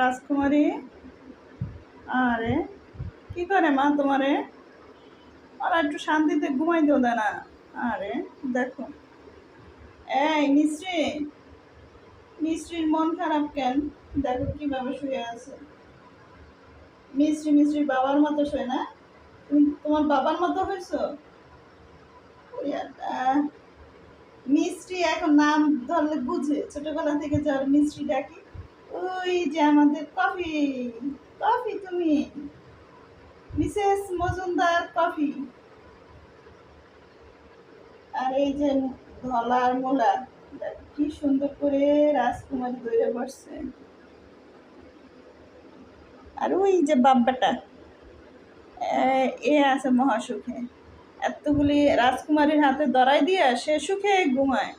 রাজকুমারী? আরে, কি করে মা তোমারে? আর একটু শান্তিতে ঘুমাইতেও দেয় না আরে, দেখো। এই, মিস্ত্রি! মিস্ত্রির মন খারাপ কেন? দেখো কীভাবে শুয়ে আছে। মিস্ত্রি, মিস্ত্রির বাবার মতো শোয় না? তুমি তোমার বাবার মতো হয়েছো। মিষ্টি এখন নাম ধরলে বুঝে। ছোটবেলা থেকে যার মিষ্টি ডাকি ওই যে আমাদের কফি কফি তুমি। Mrs Majumdar coffee. আর এই যে ধলার মোলা কি সুন্দর করে রাজকুমারী দইরে বসছে। আর ওই যে বাব্বাটা এ- আছে মহাসুখে। এতগুলি রাজকুমারীর হাতে ধরাই দিয়ে সে সুখে ঘুমায়।